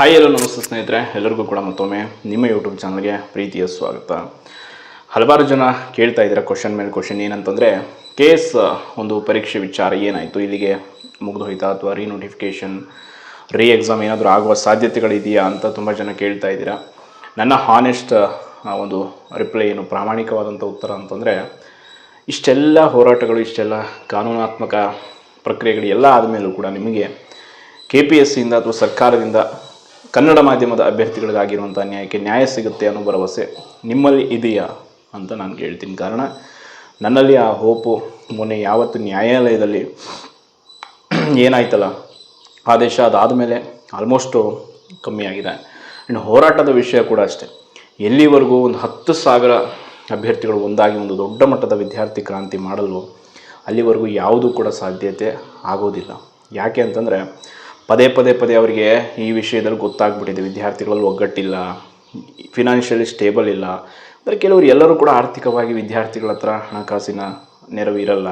Hi ಎಲ್ಲೋ ನಮಸ್ತೆ ಸ್ನೇಹಿತರೆ, ಎಲ್ಲರಿಗೂ ಕೂಡ ಮತ್ತೊಮ್ಮೆ ನಿಮ್ಮ ಯೂಟ್ಯೂಬ್ ಚಾನಲ್ಗೆ ಪ್ರೀತಿಯ ಸ್ವಾಗತ. ಹಲವಾರು ಜನ ಕೇಳ್ತಾ ಇದ್ದಾರೆ ಕ್ವಶನ್ ಮೇಲೆ ಕ್ವಶನ್ ಏನಂತಂದರೆ ಕೆ ಎಸ್ ಒಂದು ಪರೀಕ್ಷೆ ವಿಚಾರ ಏನಾಯಿತು, ಇಲ್ಲಿಗೆ ಮುಗಿದು ಹೋಯ್ತಾ ಅಥವಾ ರೀನೋಟಿಫಿಕೇಷನ್ ರೀ ಎಕ್ಸಾಮ್ ಏನಾದರೂ ಆಗುವ ಸಾಧ್ಯತೆಗಳಿದೆಯಾ ಅಂತ ತುಂಬ ಜನ ಕೇಳ್ತಾ ಇದ್ದೀರಾ. ನನ್ನ ಹಾನೆಸ್ಟ್ ಒಂದು ರಿಪ್ಲೈ ಏನು ಪ್ರಾಮಾಣಿಕವಾದಂಥ ಉತ್ತರ ಅಂತಂದರೆ, ಇಷ್ಟೆಲ್ಲ ಹೋರಾಟಗಳು, ಇಷ್ಟೆಲ್ಲ ಕಾನೂನಾತ್ಮಕ ಪ್ರಕ್ರಿಯೆಗಳು ಎಲ್ಲ ಆದಮೇಲೂ ಕೂಡ ನಿಮಗೆ ಕೆ ಪಿ ಎಸ್ ಸಿಯಿಂದ ಅಥವಾ ಸರ್ಕಾರದಿಂದ ಕನ್ನಡ ಮಾಧ್ಯಮದ ಅಭ್ಯರ್ಥಿಗಳಿಗಾಗಿರುವಂಥ ನ್ಯಾಯಕ್ಕೆ ನ್ಯಾಯ ಸಿಗುತ್ತೆ ಅನ್ನೋ ಭರವಸೆ ನಿಮ್ಮಲ್ಲಿ ಇದೆಯಾ ಅಂತ ನಾನು ಕೇಳ್ತೀನಿ. ಕಾರಣ, ನನ್ನಲ್ಲಿ ಆ ಹೋಪು ಮೊನ್ನೆ ಯಾವತ್ತು ನ್ಯಾಯಾಲಯದಲ್ಲಿ ಏನಾಯ್ತಲ್ಲ, ಆದೇಶ ಅದಾದ ಮೇಲೆ ಆಲ್ಮೋಸ್ಟು ಕಮ್ಮಿ ಆಗಿದೆ. ಆ್ಯಂಡ್ ಹೋರಾಟದ ವಿಷಯ ಕೂಡ ಅಷ್ಟೇ. ಎಲ್ಲಿವರೆಗೂ ಒಂದು ಹತ್ತು ಸಾವಿರ ಅಭ್ಯರ್ಥಿಗಳು ಒಂದಾಗಿ ಒಂದು ದೊಡ್ಡ ಮಟ್ಟದ ವಿದ್ಯಾರ್ಥಿ ಕ್ರಾಂತಿ ಮಾಡಲು ಅಲ್ಲಿವರೆಗೂ ಯಾವುದೂ ಕೂಡ ಸಾಧ್ಯತೆ ಆಗೋದಿಲ್ಲ. ಯಾಕೆ ಅಂತಂದರೆ ಪದೇ ಪದೇ ಪದೇ ಅವರಿಗೆ ಈ ವಿಷಯದಲ್ಲಿ ಗೊತ್ತಾಗ್ಬಿಟ್ಟಿದೆ. ವಿದ್ಯಾರ್ಥಿಗಳಲ್ಲಿ ಒಗ್ಗಟ್ಟಿಲ್ಲ ಫಿನಾನ್ಷಿಯಲಿ ಸ್ಟೇಬಲ್ ಇಲ್ಲ. ಅಂದರೆ ಕೆಲವರು ಎಲ್ಲರೂ ಕೂಡ ಆರ್ಥಿಕವಾಗಿ ವಿದ್ಯಾರ್ಥಿಗಳ ಹತ್ರ ಹಣಕಾಸಿನ ನೆರವು ಇರಲ್ಲ.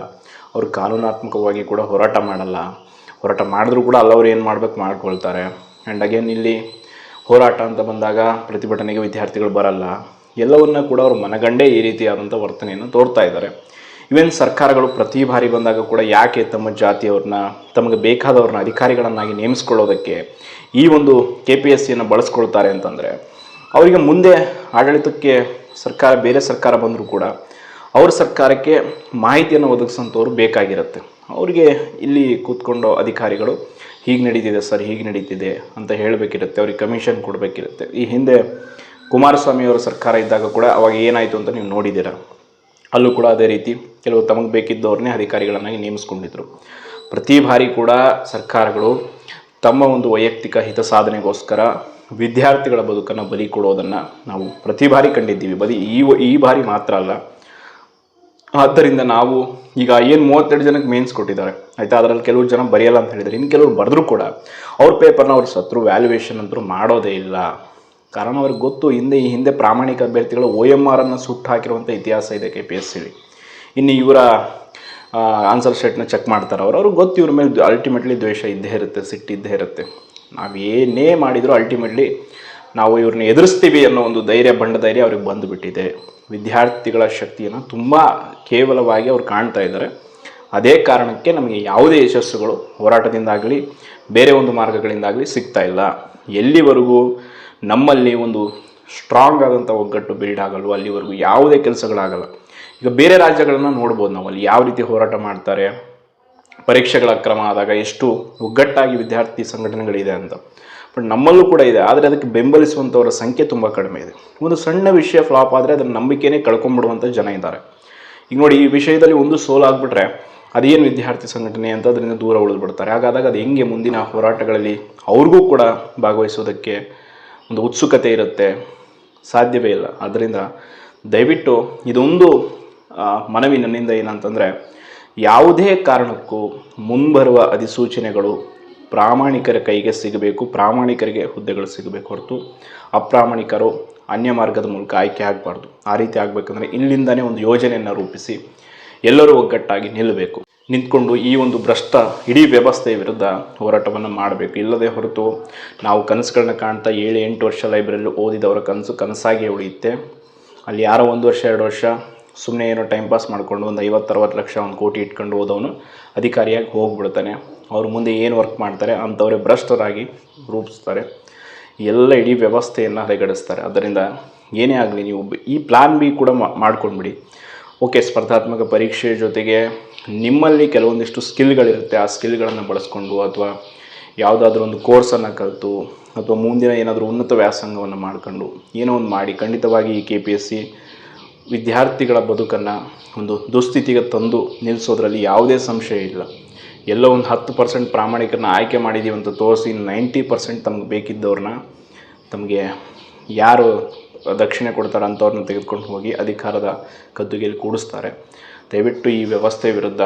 ಅವರು ಕಾನೂನಾತ್ಮಕವಾಗಿ ಕೂಡ ಹೋರಾಟ ಮಾಡಲ್ಲ. ಹೋರಾಟ ಮಾಡಿದ್ರೂ ಕೂಡ ಅಲ್ಲವ್ರು ಏನು ಮಾಡ್ಬೇಕು ಮಾಡ್ಕೊಳ್ತಾರೆ. ಆ್ಯಂಡ್ ಅಗೇನ್ ಇಲ್ಲಿ ಹೋರಾಟ ಅಂತ ಬಂದಾಗ ಪ್ರತಿಭಟನೆಗೆ ವಿದ್ಯಾರ್ಥಿಗಳು ಬರಲ್ಲ. ಎಲ್ಲವನ್ನ ಕೂಡ ಅವರು ಮನಗಂಡೇ ಈ ರೀತಿಯಾದಂಥ ವರ್ತನೆಯನ್ನು ತೋರ್ತಾ ಇದ್ದಾರೆ. ಇವೆನ್ ಸರ್ಕಾರಗಳು ಪ್ರತಿ ಬಾರಿ ಬಂದಾಗ ಕೂಡ ಯಾಕೆ ತಮ್ಮ ಜಾತಿಯವ್ರನ್ನ, ತಮಗೆ ಬೇಕಾದವ್ರನ್ನ, ಅಧಿಕಾರಿಗಳನ್ನಾಗಿ ನೇಮಿಸ್ಕೊಳ್ಳೋದಕ್ಕೆ ಈ ಒಂದು ಕೆ ಪಿ ಎಸ್ ಸಿಯನ್ನು ಬಳಸ್ಕೊಳ್ತಾರೆ ಅಂತಂದರೆ, ಅವರಿಗೆ ಮುಂದೆ ಆಡಳಿತಕ್ಕೆ ಸರ್ಕಾರ, ಬೇರೆ ಸರ್ಕಾರ ಬಂದರೂ ಕೂಡ ಅವ್ರ ಸರ್ಕಾರಕ್ಕೆ ಮಾಹಿತಿಯನ್ನು ಒದಗಿಸೋಂಥವ್ರು ಬೇಕಾಗಿರುತ್ತೆ. ಅವರಿಗೆ ಇಲ್ಲಿ ಕೂತ್ಕೊಂಡು ಅಧಿಕಾರಿಗಳು ಹೀಗೆ ನಡೀತಿದೆ ಸರ್, ಹೀಗೆ ನಡೀತಿದೆ ಅಂತ ಹೇಳಬೇಕಿರುತ್ತೆ, ಅವ್ರಿಗೆ ಕಮಿಷನ್ ಕೊಡಬೇಕಿರುತ್ತೆ. ಈ ಹಿಂದೆ ಕುಮಾರಸ್ವಾಮಿ ಅವರ ಸರ್ಕಾರ ಇದ್ದಾಗ ಕೂಡ ಅವಾಗ ಏನಾಯಿತು ಅಂತ ನೀವು ನೋಡಿದ್ದೀರ? ಅಲ್ಲೂ ಕೂಡ ಅದೇ ರೀತಿ ಕೆಲವು ತಮಗೆ ಬೇಕಿದ್ದವ್ರನ್ನೇ ಅಧಿಕಾರಿಗಳನ್ನಾಗಿ ನೇಮಿಸ್ಕೊಂಡಿದ್ರು. ಪ್ರತಿ ಬಾರಿ ಕೂಡ ಸರ್ಕಾರಗಳು ತಮ್ಮ ಒಂದು ವೈಯಕ್ತಿಕ ಹಿತ ಸಾಧನೆಗೋಸ್ಕರ ವಿದ್ಯಾರ್ಥಿಗಳ ಬದುಕನ್ನು ಬಲಿ ಕೊಡೋದನ್ನು ನಾವು ಪ್ರತಿ ಬಾರಿ ಕಂಡಿದ್ದೀವಿ. ಬದಿ ಈ ಈ ಬಾರಿ ಮಾತ್ರ ಅಲ್ಲ. ಆದ್ದರಿಂದ ನಾವು ಈಗ ಏನು ಮೂವತ್ತೆರಡು ಜನಕ್ಕೆ ಮೇನ್ಸ್ ಕೊಟ್ಟಿದ್ದಾರೆ. ಆಯಿತಾ? ಅದರಲ್ಲಿ ಕೆಲವು ಜನ ಬರೆಯಲ್ಲ ಅಂತ ಹೇಳಿದರೆ ಇನ್ನು ಕೆಲವರು ಬರೆದ್ರು ಕೂಡ. ಅವ್ರ ಪೇಪರ್ನ ಅವ್ರು ಸತ್ರು ವ್ಯಾಲ್ಯೂಯೇಷನ್ ಅಂತೂ ಮಾಡೋದೇ ಇಲ್ಲ. ಕಾರಣ ಅವ್ರಿಗೆ ಗೊತ್ತು, ಹಿಂದೆ ಈ ಹಿಂದೆ ಪ್ರಾಮಾಣಿಕ ಅಭ್ಯರ್ಥಿಗಳು ಒ ಎಂ ಆರನ್ನು ಸುಟ್ಟು ಹಾಕಿರುವಂಥ ಇತಿಹಾಸ ಇದೆ ಕೆ ಪಿ ಎಸ್ ಸಿಲಿ ಇನ್ನು ಇವರ ಆನ್ಸರ್ ಶೀಟ್ನ ಚೆಕ್ ಮಾಡ್ತಾರೆ ಅವರು. ಅವ್ರಿಗೆ ಗೊತ್ತು ಇವ್ರ ಮೇಲೆ ಅಲ್ಟಿಮೇಟ್ಲಿ ದ್ವೇಷ ಇದ್ದೇ ಇರುತ್ತೆ ಸಿಟ್ಟಿದ್ದೇ ಇರುತ್ತೆ. ನಾವು ಏನೇ ಮಾಡಿದರೂ ಅಲ್ಟಿಮೇಟ್ಲಿ ನಾವು ಇವ್ರನ್ನ ಎದುರಿಸ್ತೀವಿ ಅನ್ನೋ ಒಂದು ಧೈರ್ಯ ಬಂಡ ಧೈರ್ಯ ಅವ್ರಿಗೆ ಬಂದುಬಿಟ್ಟಿದೆ. ವಿದ್ಯಾರ್ಥಿಗಳ ಶಕ್ತಿಯನ್ನು ತುಂಬ ಕೇವಲವಾಗಿ ಅವ್ರು ಕಾಣ್ತಾ ಇದ್ದಾರೆ. ಅದೇ ಕಾರಣಕ್ಕೆ ನಮಗೆ ಯಾವುದೇ ಯಶಸ್ಸುಗಳು ಹೋರಾಟದಿಂದಾಗಲಿ, ಬೇರೆ ಒಂದು ಮಾರ್ಗಗಳಿಂದಾಗಲಿ ಸಿಗ್ತಾ ಇಲ್ಲ. ಎಲ್ಲಿವರೆಗೂ ನಮ್ಮಲ್ಲಿ ಒಂದು ಸ್ಟ್ರಾಂಗ್ ಆದಂಥ ಒಗ್ಗಟ್ಟು ಬಿಲ್ಡ್ ಆಗಲ್ವ ಅಲ್ಲಿವರೆಗೂ ಯಾವುದೇ ಕೆಲಸಗಳಾಗಲ್ಲ. ಈಗ ಬೇರೆ ರಾಜ್ಯಗಳನ್ನು ನೋಡ್ಬೋದು ನಾವು. ಅಲ್ಲಿ ಯಾವ ರೀತಿ ಹೋರಾಟ ಮಾಡ್ತಾರೆ, ಪರೀಕ್ಷೆಗಳ ಕ್ರಮ ಆದಾಗ ಎಷ್ಟು ಒಗ್ಗಟ್ಟಾಗಿ ವಿದ್ಯಾರ್ಥಿ ಸಂಘಟನೆಗಳಿದೆ ಅಂತ. ಬಟ್ ನಮ್ಮಲ್ಲೂ ಕೂಡ ಇದೆ. ಆದರೆ ಅದಕ್ಕೆ ಬೆಂಬಲಿಸುವಂಥವರ ಸಂಖ್ಯೆ ತುಂಬ ಕಡಿಮೆ ಇದೆ. ಒಂದು ಸಣ್ಣ ವಿಷಯ ಫ್ಲಾಪ್ ಆದರೆ ಅದರ ನಂಬಿಕೆನೇ ಕಳ್ಕೊಂಡ್ಬಿಡುವಂಥ ಜನ ಇದ್ದಾರೆ. ಈಗ ನೋಡಿ, ಈ ವಿಷಯದಲ್ಲಿ ಒಂದು ಸೋಲಾಗ್ಬಿಟ್ರೆ ಅದೇನು ವಿದ್ಯಾರ್ಥಿ ಸಂಘಟನೆ ಅಂತ ಅದರಿಂದ ದೂರ ಉಳಿದ್ಬಿಡ್ತಾರೆ. ಹಾಗಾದಾಗ ಅದು ಹೆಂಗೆ ಮುಂದಿನ ಹೋರಾಟಗಳಲ್ಲಿ ಅವ್ರಿಗೂ ಕೂಡ ಭಾಗವಹಿಸೋದಕ್ಕೆ ಒಂದು ಉತ್ಸುಕತೆ ಇರುತ್ತೆ. ಸಾಧ್ಯವೇ ಇಲ್ಲ. ಆದ್ದರಿಂದ ದಯವಿಟ್ಟು ಇದೊಂದು ಮನವಿ ನನ್ನಿಂದ ಏನಂತಂದರೆ, ಯಾವುದೇ ಕಾರಣಕ್ಕೂ ಮುಂಬರುವ ಅಧಿಸೂಚನೆಗಳು ಪ್ರಾಮಾಣಿಕರ ಕೈಗೆ ಸಿಗಬೇಕು, ಪ್ರಾಮಾಣಿಕರಿಗೆ ಹುದ್ದೆಗಳು ಸಿಗಬೇಕು ಹೊರತು ಅಪ್ರಾಮಾಣಿಕರು ಅನ್ಯ ಮಾರ್ಗದ ಮೂಲಕ ಆಯ್ಕೆ ಆಗಬಾರ್ದು. ಆ ರೀತಿ ಆಗಬೇಕಂದ್ರೆ ಇಲ್ಲಿಂದನೇ ಒಂದು ಯೋಜನೆಯನ್ನು ರೂಪಿಸಿ ಎಲ್ಲರೂ ಒಗ್ಗಟ್ಟಾಗಿ ನಿಲ್ಲಬೇಕು. ನಿಂತ್ಕೊಂಡು ಈ ಒಂದು ಭ್ರಷ್ಟ ಇಡೀ ವ್ಯವಸ್ಥೆಯ ವಿರುದ್ಧ ಹೋರಾಟವನ್ನು ಮಾಡಬೇಕು. ಇಲ್ಲದೆ ಹೊರತು ನಾವು ಕನಸುಗಳನ್ನ ಕಾಣ್ತಾ ಏಳು ಎಂಟು ವರ್ಷ ಲೈಬ್ರರಿಲಿ ಓದಿದವರ ಕನಸು ಕನಸಾಗಿಯೇ ಉಳಿಯುತ್ತೆ. ಅಲ್ಲಿ ಯಾರೋ ಒಂದು ವರ್ಷ, ಎರಡು ವರ್ಷ ಸುಮ್ಮನೆ ಏನೋ ಟೈಮ್ ಪಾಸ್ ಮಾಡಿಕೊಂಡು ಒಂದು ಐವತ್ತರವತ್ತು ಲಕ್ಷ ಒಂದು ಕೋಟಿ ಇಟ್ಕೊಂಡು ಹೋದವನು ಅಧಿಕಾರಿಯಾಗಿ ಹೋಗ್ಬಿಡ್ತಾನೆ. ಅವ್ರ ಮುಂದೆ ಏನು ವರ್ಕ್ ಮಾಡ್ತಾರೆ ಅಂಥವರೇ ಭ್ರಷ್ಟರಾಗಿ ರೂಪಿಸ್ತಾರೆ. ಎಲ್ಲ ಇಡೀ ವ್ಯವಸ್ಥೆಯನ್ನು ಹರಿಗಡಿಸ್ತಾರೆ ಅದರಿಂದ ಏನೇ ಆಗಲಿ ನೀವು ಈ ಪ್ಲ್ಯಾನ್ ಬಿ ಕೂಡ ಮಾಡ್ಕೊಂಡ್ಬಿಡಿ. ಓಕೆ ಸ್ಪರ್ಧಾತ್ಮಕ ಪರೀಕ್ಷೆ ಜೊತೆಗೆ ನಿಮ್ಮಲ್ಲಿ ಕೆಲವೊಂದಿಷ್ಟು ಸ್ಕಿಲ್ಗಳಿರುತ್ತೆ. ಆ ಸ್ಕಿಲ್ಗಳನ್ನು ಬಳಸ್ಕೊಂಡು ಅಥವಾ ಯಾವುದಾದ್ರೂ ಒಂದು ಕೋರ್ಸನ್ನು ಕಲಿತು ಅಥವಾ ಮುಂದಿನ ಏನಾದರೂ ಉನ್ನತ ವ್ಯಾಸಂಗವನ್ನು ಮಾಡ್ಕೊಂಡು ಏನೋ ಒಂದು ಮಾಡಿ ಖಂಡಿತವಾಗಿ ಈ ಕೆ ಪಿ ಎಸ್ ಸಿ ವಿದ್ಯಾರ್ಥಿಗಳ ಬದುಕನ್ನು ಒಂದು ದುಸ್ಥಿತಿಗೆ ತಂದು ನಿಲ್ಲಿಸೋದ್ರಲ್ಲಿ ಯಾವುದೇ ಸಂಶಯ ಇಲ್ಲ. ಎಲ್ಲೋ ಒಂದು ಹತ್ತು ಪರ್ಸೆಂಟ್ ಪ್ರಾಮಾಣಿಕರನ್ನ ಆಯ್ಕೆ ಮಾಡಿದ್ದೀವಿ ಅಂತ ತೋರಿಸಿ ನೈಂಟಿ ಪರ್ಸೆಂಟ್ ತಮ್ಗೆ ಬೇಕಿದ್ದವ್ರನ್ನ ತಮಗೆ ಯಾರು ದಕ್ಷಿಣೆ ಕೊಡ್ತಾರೆ ಅಂಥವ್ರನ್ನ ತೆಗೆದುಕೊಂಡು ಹೋಗಿ ಅಧಿಕಾರದ ಕದ್ದುಗೆಯಲ್ಲಿ ಕೂಡಿಸ್ತಾರೆ. ದಯವಿಟ್ಟು ಈ ವ್ಯವಸ್ಥೆ ವಿರುದ್ಧ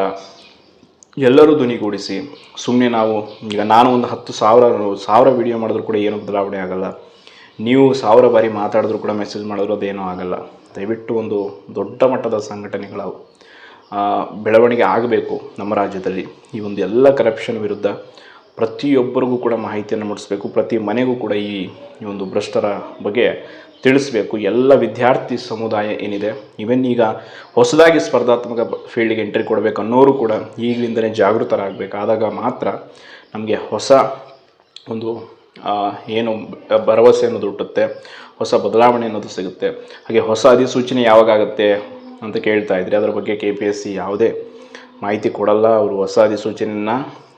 ಎಲ್ಲರೂ ಧ್ವನಿಗೂಡಿಸಿ ಸುಮ್ಮನೆ ನಾವು, ಈಗ ನಾನು ಒಂದು ಹತ್ತು ಸಾವಿರ ಸಾವಿರ ವಿಡಿಯೋ ಮಾಡಿದ್ರು ಕೂಡ ಏನೂ ಬದಲಾವಣೆ ಆಗಲ್ಲ. ನೀವು ಸಾವಿರ ಬಾರಿ ಮಾತಾಡಿದ್ರು ಕೂಡ ಮೆಸೇಜ್ ಮಾಡಿದ್ರು ಅದೇನೂ ಆಗಲ್ಲ. ದಯವಿಟ್ಟು ಒಂದು ದೊಡ್ಡ ಮಟ್ಟದ ಸಂಘಟನೆಗಳ ಬೆಳವಣಿಗೆ ಆಗಬೇಕು ನಮ್ಮ ರಾಜ್ಯದಲ್ಲಿ. ಈ ಒಂದು ಎಲ್ಲ ಕರಪ್ಷನ್ ವಿರುದ್ಧ ಪ್ರತಿಯೊಬ್ಬರಿಗೂ ಕೂಡ ಮಾಹಿತಿಯನ್ನು ಮೂಡಿಸಬೇಕು. ಪ್ರತಿ ಮನೆಗೂ ಕೂಡ ಈ ಒಂದು ಭ್ರಷ್ಟರ ಬಗ್ಗೆ ತಿಳಿಸ್ಬೇಕು. ಎಲ್ಲ ವಿದ್ಯಾರ್ಥಿ ಸಮುದಾಯ ಏನಿದೆ? ಇವನ್ ಈಗ ಹೊಸದಾಗಿ ಸ್ಪರ್ಧಾತ್ಮಕ ಫೀಲ್ಡ್ಗೆ ಎಂಟ್ರಿ ಕೊಡಬೇಕು ಅನ್ನೋರು ಕೂಡ ಈಗಲಿಂದಲೇ ಜಾಗೃತರಾಗಬೇಕು. ಆದಾಗ ಮಾತ್ರ ನಮಗೆ ಹೊಸ ಒಂದು ಏನು ಭರವಸೆ ಅನ್ನೋದು ಹುಟ್ಟುತ್ತೆ. ಹೊಸ ಬದಲಾವಣೆ ಅನ್ನೋದು ಸಿಗುತ್ತೆ. ಹಾಗೆ ಹೊಸ ಅಧಿಸೂಚನೆ ಯಾವಾಗ ಆಗುತ್ತೆ ಅಂತ ಕೇಳ್ತಾ ಇದ್ರಿ ಅದರ ಬಗ್ಗೆ ಕೆ ಪಿ ಎಸ್ ಸಿ ಯಾವುದೇ ಮಾಹಿತಿ ಕೊಡಲ್ಲ. ಅವರು ಹೊಸ ಅಧಿಸೂಚನೆಯನ್ನು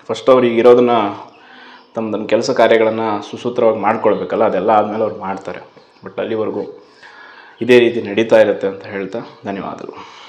ಫಸ್ಟ್ ಅವ್ರಿಗೆ ಇರೋದನ್ನ, ತಮ್ಮದನ್ನು ಕೆಲಸ ಕಾರ್ಯಗಳನ್ನು ಸುಸೂತ್ರವಾಗಿ ಮಾಡ್ಕೊಳ್ಬೇಕಲ್ಲ, ಅದೆಲ್ಲ ಆದಮೇಲೆ ಅವ್ರು ಮಾಡ್ತಾರೆ. ಬಟ್ ಅಲ್ಲಿವರೆಗೂ ಇದೇ ರೀತಿ ನಡೀತಾ ಇರುತ್ತೆ ಅಂತ ಹೇಳ್ತಾ ಧನ್ಯವಾದಗಳು.